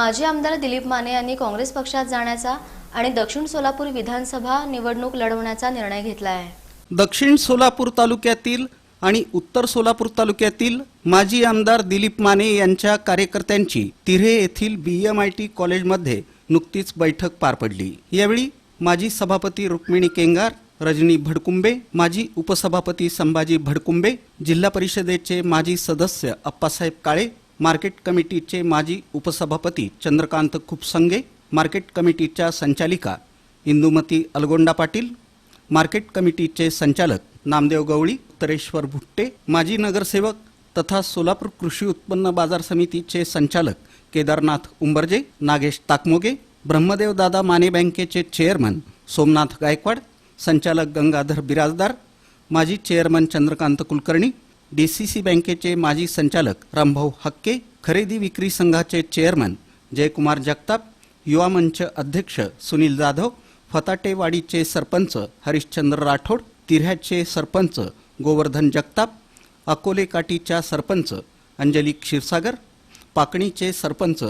माजी आमदार दिलीप माने यांनी काँग्रेस पक्षात जाण्याचा आणि दक्षिण सोलापूर विधानसभा निवडणूक लढवण्याचा निर्णय घेतला आहे. दक्षिण सोलापूर तालुक्यातील आणि उत्तर सोलापूर तालुक्यातील माजी आमदार दिलीप माने यांच्या कार्यकर्त्यांची तिरे येथील बी एम आय टी कॉलेजमध्ये नुकतीच बैठक पार पडली. यावेळी माजी सभापती रुक्मिणी केंगार रजनी भडकुंबे माजी उपसभापती संभाजी भडकुंबे जिल्हा परिषदेचे माजी सदस्य अप्पासाहेब काळे मार्केट कमिटीचे माजी उपसभापती चंद्रकांत खुपसंगे मार्केट कमिटीच्या संचालिका इंदुमती अलगोंडा पाटील मार्केट कमिटीचे संचालक नामदेव गवळी उत्तरेश्वर भुट्टे माजी नगरसेवक तथा सोलापूर कृषी उत्पन्न बाजार समितीचे संचालक केदारनाथ उंबरजे नागेश ताकमोगे ब्रह्मदेव दादा माने बँकेचे चेअरमन सोमनाथ गायकवाड संचालक गंगाधर बिराजदार माजी चेअरमन चंद्रकांत कुलकर्णी डीसीसी बँकेचे माजी संचालक रामभाऊ हक्के खरेदी विक्री संघाचे चेअरमन जयकुमार जगताप युवा मंच अध्यक्ष सुनील जाधव फताटेवाडीचे सरपंच हरिश्चंद्र राठोड तिऱ्ह्याचे सरपंच गोवर्धन जगताप अकोलेकाटीच्या सरपंच अंजली क्षीरसागर पाकणीचे सरपंच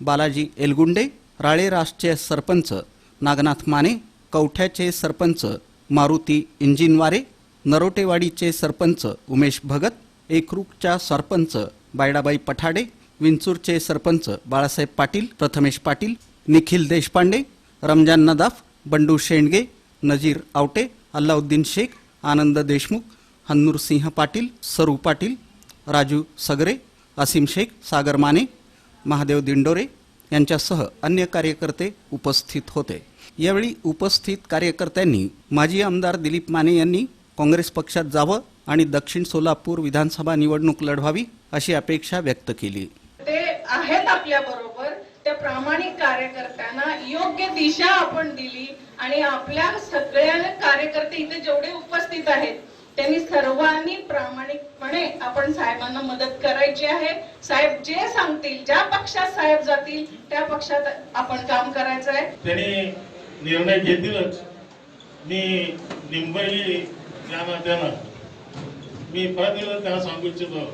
बालाजी एलगुंडे राळेरासचे सरपंच नागनाथ माने कवठ्याचे सरपंच मारुती इंजिनवारे नरोटेवाडीचे सरपंच उमेश भगत एकरूकच्या सरपंच बायडाबाई पठाडे विंचूरचे सरपंच बाळासाहेब पाटील प्रथमेश पाटील निखिल देशपांडे रमजान नदाफ बंडू शेंडगे नजीर आवटे अल्लाउद्दीन शेख आनंद देशमुख हन्नूर सिंह पाटील सरू पाटील राजू सगरे असीम शेख सागर माने महादेव दिंडोरे यांच्यासह अन्य कार्यकर्ते उपस्थित होते. यावेळी उपस्थित कार्यकर्त्यांनी माजी आमदार दिलीप माने यांनी काँग्रेस पक्षात जावं आणि दक्षिण सोलापूर विधानसभा निवडणूक लढवावी अशी अपेक्षा व्यक्त केली. ते आहेत आपल्या बरोबर. त्या प्रामाणिक कार्यकर्त्यांना योग्य दिशा आपण दिली आणि आपल्या सगळ्या कार्यकर्ते इथे जेवढे उपस्थित आहेत त्यांनी सर्वांनी प्रामाणिकपणे आपण साहेबांना मदत करायची आहे. साहेब जे सांगतील ज्या पक्षात साहेब जातील त्या पक्षात आपण काम करायचं आहे. त्यांनी निर्णय घेतीलच. मी निंबई या नात्यानं मी परत एकदा त्यांना सांगू इच्छितो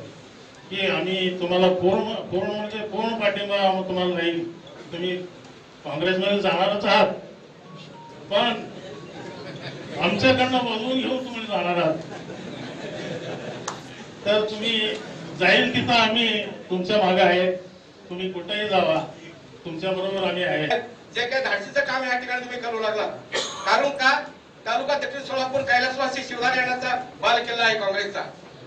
की आम्ही तुम्हाला पूर्ण पूर्ण म्हणजे पूर्ण पाठिंबा आम्ही तुम्हाला नाही तुम्ही काँग्रेसमध्ये जाणारच आहात. पण आमच्याकडनं बोलवून घेऊन तुम्ही जाणार आहात. तर तुम्ही जाईल तिथं आम्ही तुमच्या मागे आहे. तुम्ही कुठेही जावा. तुमच्या बरोबर आम्ही आहे. जे काही धाडसीचं काम या ठिकाणी तुम्ही करू लागला. कारण का? तालुका दक्षिण सोलापूर कैलासवासी शिवधार यांचा बाल किल्ला आहे काँग्रेसचा.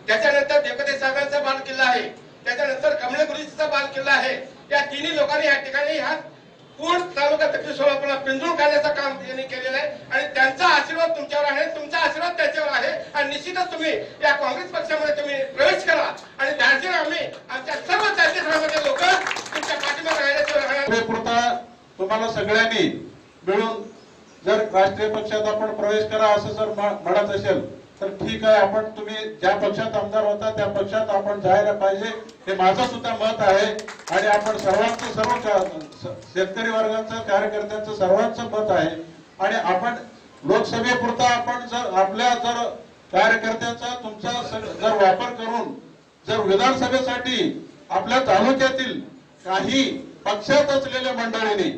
त्याच्यानंतर देवकते साहेबांचा बाल किल्ला आहे. त्याच्यानंतर कमळे गुरुजीचा बाल किल्ला आहे. या तिन्ही लोकांनी या ठिकाणी हा पूर्ण तालुका दक्षिण सोलापूरला पिंजून काढण्याचं काम त्यांनी केलेलं आहे. आणि त्यांचा आशीर्वाद तुमच्यावर आहे तुमचा आशीर्वाद त्याच्यावर आहे. आणि निश्चितच तुम्ही या काँग्रेस पक्षामध्ये तुम्ही प्रवेश करा. आणि धाडसीने आम्ही आमच्या सर्व चाळीस लोक तुमच्या पाठीमागे राहण्याचे तुम्हाला सगळ्यांनी मिळून जर राष्ट्रीय पक्षात आपण प्रवेश करा असं जर म्हणत असेल तर ठीक आहे आपण तुम्ही ज्या पक्षात आमदार होता त्या पक्षात आपण जायला पाहिजे. हे माझं सुद्धा मत आहे. आणि आपण सर्वांचं सर्व शेतकरी वर्गाचं कार्यकर्त्यांचं सर्वांचं मत आहे. आणि आपण लोकसभेपुरता आपण जर आपल्या जर कार्यकर्त्याचा तुमचा जर वापर करून जर विधानसभेसाठी आपल्या तालुक्यातील काही पक्षात असलेल्या मंडळींनी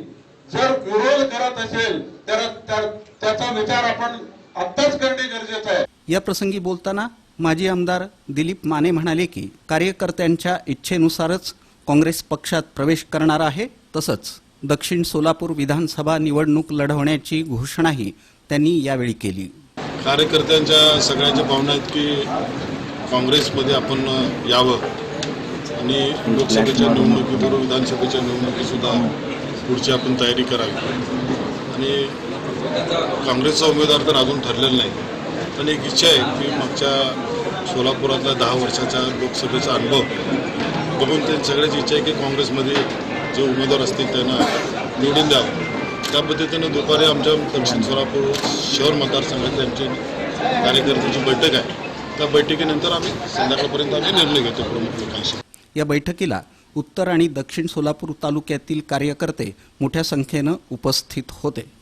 जर विरोध करत असेल तर त्या- त्याचा विचार आपण आत्ताच करणे गरजेचं आहे. या प्रसंगी बोलताना माजी आमदार दिलीप माने म्हणाले की कार्यकर्त्यांच्या इच्छेनुसारच काँग्रेस पक्षात प्रवेश करणार आहे तसंच दक्षिण सोलापूर विधानसभा निवडणूक लढवण्याची घोषणाही त्यांनी यावेळी केली. कार्यकर्त्यांच्या सगळ्यांच्या भावना आहेत की काँग्रेसमध्ये आपण यावं. आणि लोकसभेच्या निवडणुकीबरोबर विधानसभेच्या निवडणुकीसुद्धा पुढची आपण तयारी करावी. आणि काँग्रेसचा उमेदवार तर अजून ठरलेला नाही. पण एक इच्छा आहे की मागच्या सोलापुरातल्या दहा वर्षाच्या लोकसभेचा अनुभव बघून ते सगळ्याची इच्छा आहे की काँग्रेसमध्ये जे उमेदवार असतील त्यांना निवडून द्यावं. त्या पद्धतीनं दुपारी आमच्या दक्षिण सोलापूर शहर मतदारसंघातली आमची कार्यकर्त्यांची बैठक आहे. त्या बैठकीनंतर आम्ही संध्याकाळपर्यंत आम्ही निर्णय घेतो प्रमुख लोकांशी. या बैठकीला उत्तर आणि दक्षिण सोलापूर तालुक्यातील कार्यकर्ते मोठ्या संख्येनं उपस्थित होते.